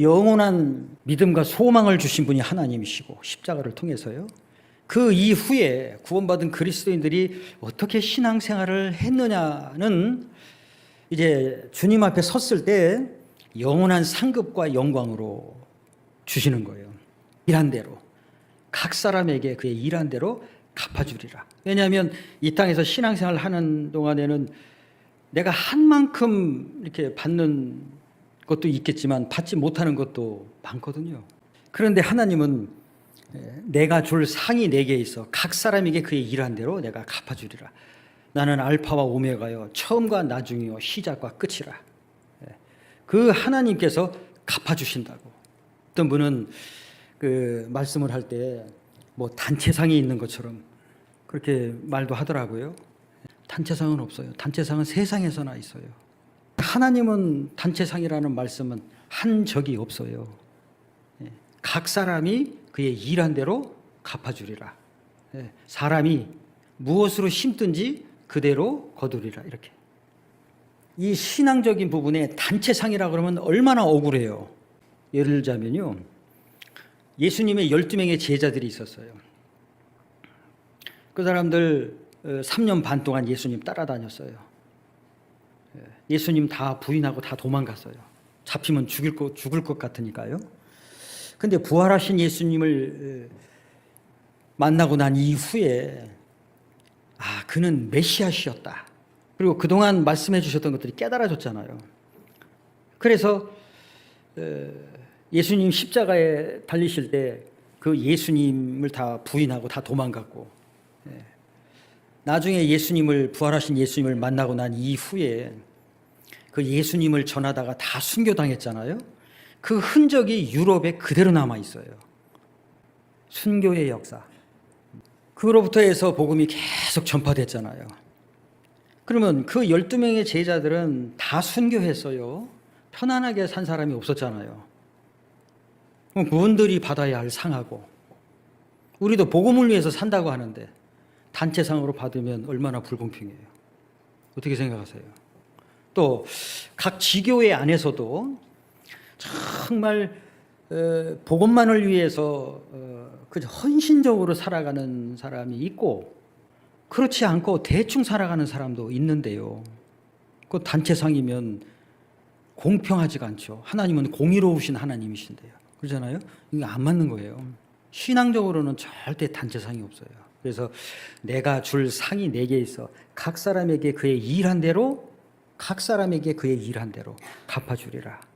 영원한 믿음과 소망을 주신 분이 하나님이시고 십자가를 통해서요. 그 이후에 구원받은 그리스도인들이 어떻게 신앙생활을 했느냐는 이제 주님 앞에 섰을 때 영원한 상급과 영광으로 주시는 거예요. 일한 대로 각 사람에게 그의 일한 대로 갚아주리라. 왜냐하면 이 땅에서 신앙생활 하는 동안에는 내가 한 만큼 이렇게 받는 것도 있겠지만 받지 못하는 것도 많거든요. 그런데 하나님은 예, 내가 줄 상이 내게 있어 각 사람에게 그의 일한 대로 내가 갚아주리라. 나는 알파와 오메가요 처음과 나중이요 시작과 끝이라. 예, 그 하나님께서 갚아주신다고. 어떤 분은 그 말씀을 할 때 뭐 단체상이 있는 것처럼 그렇게 말도 하더라고요. 단체상은 없어요. 단체상은 세상에서나 있어요. 하나님은 단체상이라는 말씀은 한 적이 없어요. 예, 각 사람이 그의 일한 대로 갚아주리라. 예, 사람이 무엇으로 심든지 그대로 거두리라 이렇게. 이 신앙적인 부분에 단체상이라 그러면 얼마나 억울해요. 예를 들자면요. 예수님의 12명의 제자들이 있었어요. 그 사람들 3년 반 동안 예수님 따라다녔어요. 예, 예수님 다 부인하고 다 도망갔어요. 잡히면 죽일 것, 죽을 것 같으니까요. 근데 부활하신 예수님을 만나고 난 이후에 아, 그는 메시아시였다. 그리고 그동안 말씀해 주셨던 것들이 깨달아졌잖아요. 그래서 예수님 십자가에 달리실 때 그 예수님을 다 부인하고 다 도망갔고 예. 나중에 예수님을 부활하신 예수님을 만나고 난 이후에 그 예수님을 전하다가 다 순교당했잖아요. 그 흔적이 유럽에 그대로 남아 있어요. 순교의 역사. 그로부터 해서 복음이 계속 전파됐잖아요. 그러면 그 12명의 제자들은 다 순교했어요. 편안하게 산 사람이 없었잖아요. 그럼 그분들이 받아야 할 상하고 우리도 복음을 위해서 산다고 하는데 단체상으로 받으면 얼마나 불공평해요. 어떻게 생각하세요? 또 각 지교회 안에서도 정말 어, 복음만을 위해서 어, 그저 헌신적으로 살아가는 사람이 있고 그렇지 않고 대충 살아가는 사람도 있는데요. 그 단체상이면 공평하지가 않죠. 하나님은 공의로우신 하나님이신데요. 그러잖아요. 이게 안 맞는 거예요. 신앙적으로는 절대 단체상이 없어요. 그래서 내가 줄 상이 내게 있어 각 사람에게 그의 일한 대로 각 사람에게 그의 일한 대로 갚아주리라.